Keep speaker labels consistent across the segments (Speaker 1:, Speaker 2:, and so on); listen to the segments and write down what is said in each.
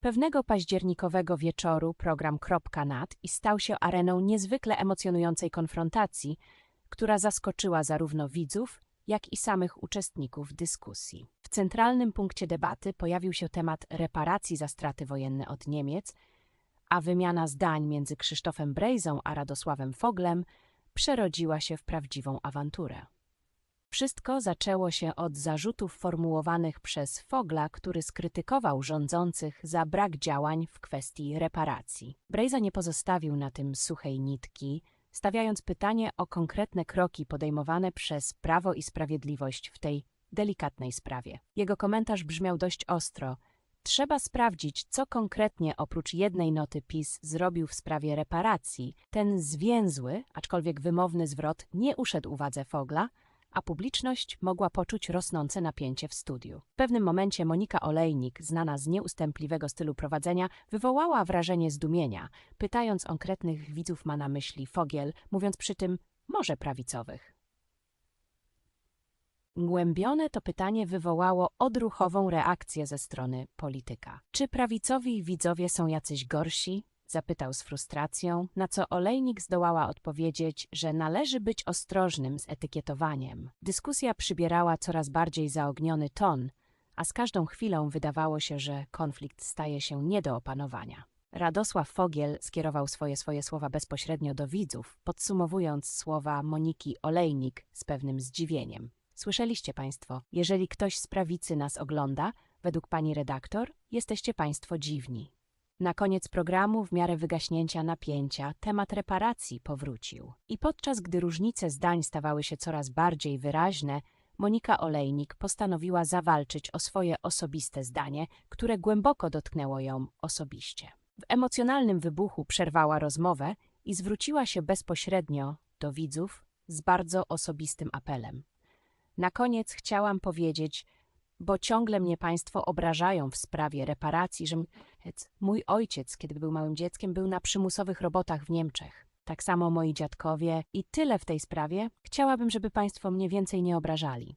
Speaker 1: Pewnego październikowego wieczoru program Kropka Nad i stał się areną niezwykle emocjonującej konfrontacji, która zaskoczyła zarówno widzów, jak i samych uczestników dyskusji. W centralnym punkcie debaty pojawił się temat reparacji za straty wojenne od Niemiec, a wymiana zdań między Krzysztofem Brejzą a Radosławem Foglem przerodziła się w prawdziwą awanturę. Wszystko zaczęło się od zarzutów formułowanych przez Fogla, który skrytykował rządzących za brak działań w kwestii reparacji. Brejza nie pozostawił na tym suchej nitki, stawiając pytanie o konkretne kroki podejmowane przez Prawo i Sprawiedliwość w tej delikatnej sprawie. Jego komentarz brzmiał dość ostro. Trzeba sprawdzić, co konkretnie oprócz jednej noty PiS zrobił w sprawie reparacji. Ten zwięzły, aczkolwiek wymowny zwrot nie uszedł uwadze Fogla, a publiczność mogła poczuć rosnące napięcie w studiu. W pewnym momencie Monika Olejnik, znana z nieustępliwego stylu prowadzenia, wywołała wrażenie zdumienia, pytając konkretnych widzów ma na myśli Fogiel, mówiąc przy tym może prawicowych. Głębione to pytanie wywołało odruchową reakcję ze strony polityka. Czy prawicowi widzowie są jacyś gorsi? Zapytał z frustracją, na co olejnik zdołała odpowiedzieć, że należy być ostrożnym z etykietowaniem. Dyskusja przybierała coraz bardziej zaogniony ton, a z każdą chwilą wydawało się, że konflikt staje się nie do opanowania. Radosław Fogiel skierował swoje swoje słowa bezpośrednio do widzów, podsumowując słowa Moniki Olejnik z pewnym zdziwieniem. Słyszeliście Państwo, jeżeli ktoś z prawicy nas ogląda, według pani redaktor, jesteście Państwo dziwni. Na koniec programu, w miarę wygaśnięcia napięcia, temat reparacji powrócił. I podczas gdy różnice zdań stawały się coraz bardziej wyraźne, Monika Olejnik postanowiła zawalczyć o swoje osobiste zdanie, które głęboko dotknęło ją osobiście. W emocjonalnym wybuchu przerwała rozmowę i zwróciła się bezpośrednio do widzów z bardzo osobistym apelem. Na koniec chciałam powiedzieć, bo ciągle mnie państwo obrażają w sprawie reparacji, że mój ojciec, kiedy był małym dzieckiem, był na przymusowych robotach w Niemczech. Tak samo moi dziadkowie i tyle w tej sprawie. Chciałabym, żeby państwo mnie więcej nie obrażali.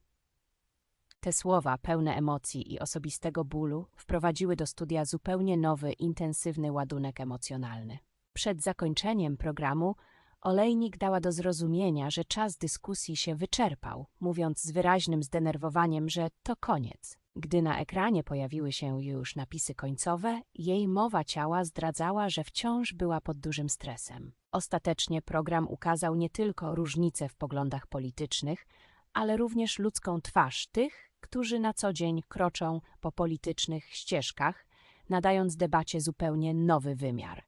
Speaker 1: Te słowa, pełne emocji i osobistego bólu, wprowadziły do studia zupełnie nowy, intensywny ładunek emocjonalny. Przed zakończeniem programu Olejnik dała do zrozumienia, że czas dyskusji się wyczerpał, mówiąc z wyraźnym zdenerwowaniem, że to koniec. Gdy na ekranie pojawiły się już napisy końcowe, jej mowa ciała zdradzała, że wciąż była pod dużym stresem. Ostatecznie program ukazał nie tylko różnice w poglądach politycznych, ale również ludzką twarz tych, którzy na co dzień kroczą po politycznych ścieżkach, nadając debacie zupełnie nowy wymiar.